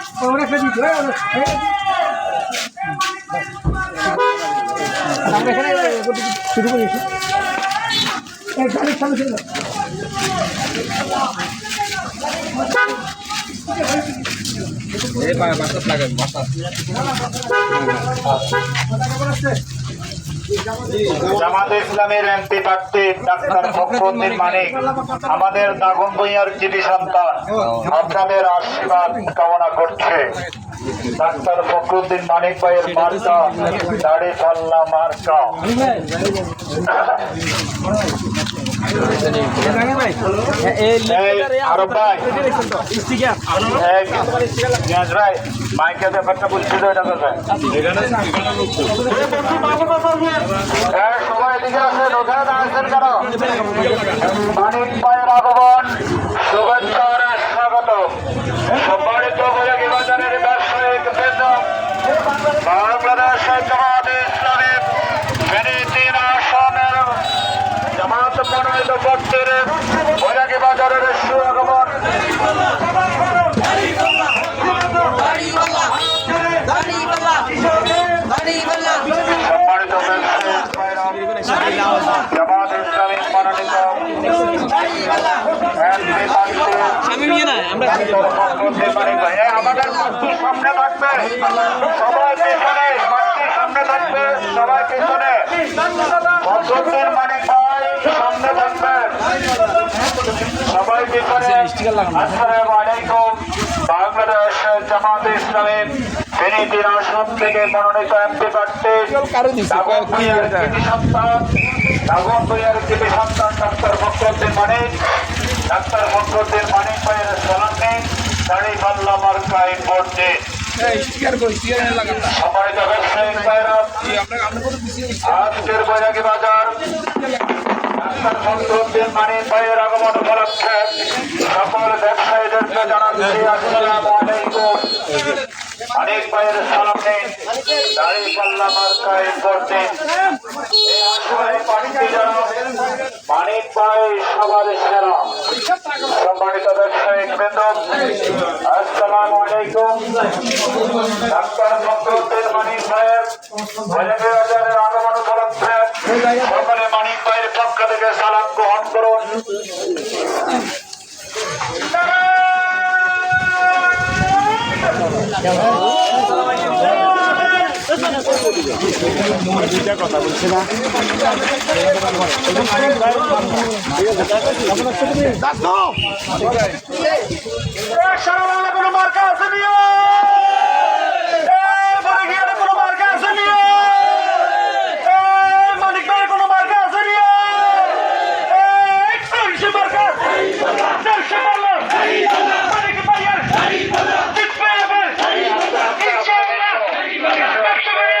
দিত আমরা এখানে শুরু করেছি। গাড়ির সামনে ছিল জামাত ইসলামের এমপি প্রার্থী ডাক্তার ফখরুদ্দিন মানিক, আমাদের দাগন ভূঁইয়ার চিঠি সন্তান, আপনাদের আশীর্বাদ কামনা করছে। ডাক্তার ফখরুদ্দিন মানিক ভাইয়ের মার্কা দাড়ি পাল্লা মার্কা। ব্যাপারটা বলছি তো এটা সবাই এদিকে ওখানে কেন? মানিক ভাইয়ের আগমন, শুভেচ্ছা আর স্বাগত। সম্মানিত উপযোগী বাজারের ব্যবসায়িক বৃন্দ, বাংলাদেশ জামাতে ইসলামী ফেনী তিন আসনের জামাত মনোনীত প্রার্থীর বৈরাগী বাজারের সুআগমন সম্মানিত ব্যবসায়িক ভাইরা, জামাত ইসলামী মনোনীত এমপি প্রার্থী আমাদের মন্ত্রীর সামনে থাকবে। সবাই পেছনে মন্ত্রীর সামনে থাকবে। সবাই পেছনে। ভদ্রদের মানিক সামনে থাকবে। সবাই পেছনে। আসসালামু আলাইকুম। বাংলাদেশ জামাত ইসলামী ফেনী আসন থেকে মনোনীত এমপি প্রার্থী সন্তান কৃতি সন্তান ডাক্তার ফখরুদ্দিন মানিক। ডাক্তার ফখরুদ্দিন মানিক ভাইয়ের দাড়ি পাল্লা মার্কায় ভোট দিন সম্মানিত ব্যবসায়িক ভাইরা। আজকের বৈরাগী বাজার। মানিক ভাইয়ের আগমন উপলক্ষে সকল ব্যবসায়ীদেরকে জানাচ্ছি আসসালামু আলাইকুম। মানিক ভাইয়ের সালাম নিন দাড়ি পাল্লা মার্কায় যারা মানিক ভাই সবার সেরা। সম্মানিত ব্যবসায়িক বৃন্দ, আসসালামু আলাইকুম। ডাক্তার ফখরুদ্দিন মানিক ভাইয়ের বৈরাগী বাজারের আগমন উপলক্ষে সকলে মানিক ভাইয়ের পক্ষ থেকে সালাম গ্রহণ করুন। সারা বাংলা কোনো মার্কা আছে নিয়ে কোনো মার্কা আছে নিয়ে মানিক ভাইয়ের কোনো মার্কা আছে নিয়ে একশো মার্কা চারশো মারলো মানিক ভাইয়ের জিতবে এবার ইনশাআল্লাহ একশো ভাইয়ের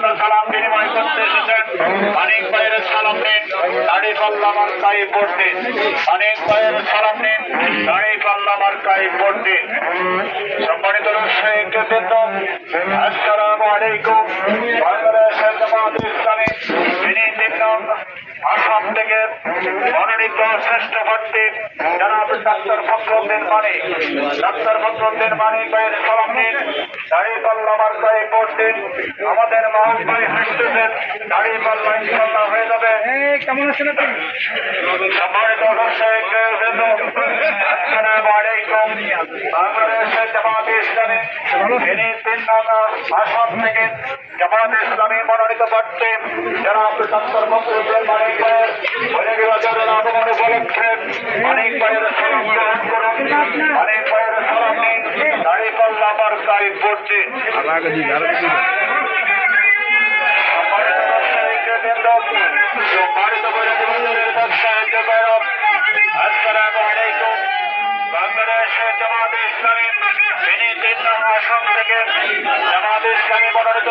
সৌজন্য সালাম বিনিময় করতে এসেছেন। অনেক ভাইয়ের সালাম নিন। দাড়ি পাল্লা মার্কাই পড়তে। অনেক ভাইয়ের সালাম নিন। দাড়ি পাল্লা মার্কাই পড়তে। সম্মানিত ব্যবসায়িক বৃন্দ, আসসালামু আলাইকুম। বাংলাদেশ জামাত ইসলামী, তিনি তিন আসাম থেকে মনোনীত শ্রেষ্ঠ প্রার্থী জনাব ডাক্তার ফখরুদ্দিন মানিক ডাক্তার ফখরুদ্দিন মানিক ভাইয়ের সালাম দাড়ি পাল্লা মার্কায় ভোট আমাদের মাহবুব ভাই হাসতেছেন। দাড়ি পাল্লা ইনশাল্লাহ হয়ে যাবে। কেমন আছেন আপনি? ব্যবসায়িক বৃন্দ, আসসালামু আলাইকুম। বাংলাদেশের জামাতে ইসলামী তিনি তিন নং আসাম থেকে জামাতে ইসলামী মনোনীত প্রার্থী জনাব ডাক্তার ফখরুদ্দিন সরকারি পড়ছে বাংলাদেশের জামাত ইসলামী তিনি তিন আসন থেকে জামাত ইসলামী মনোনীত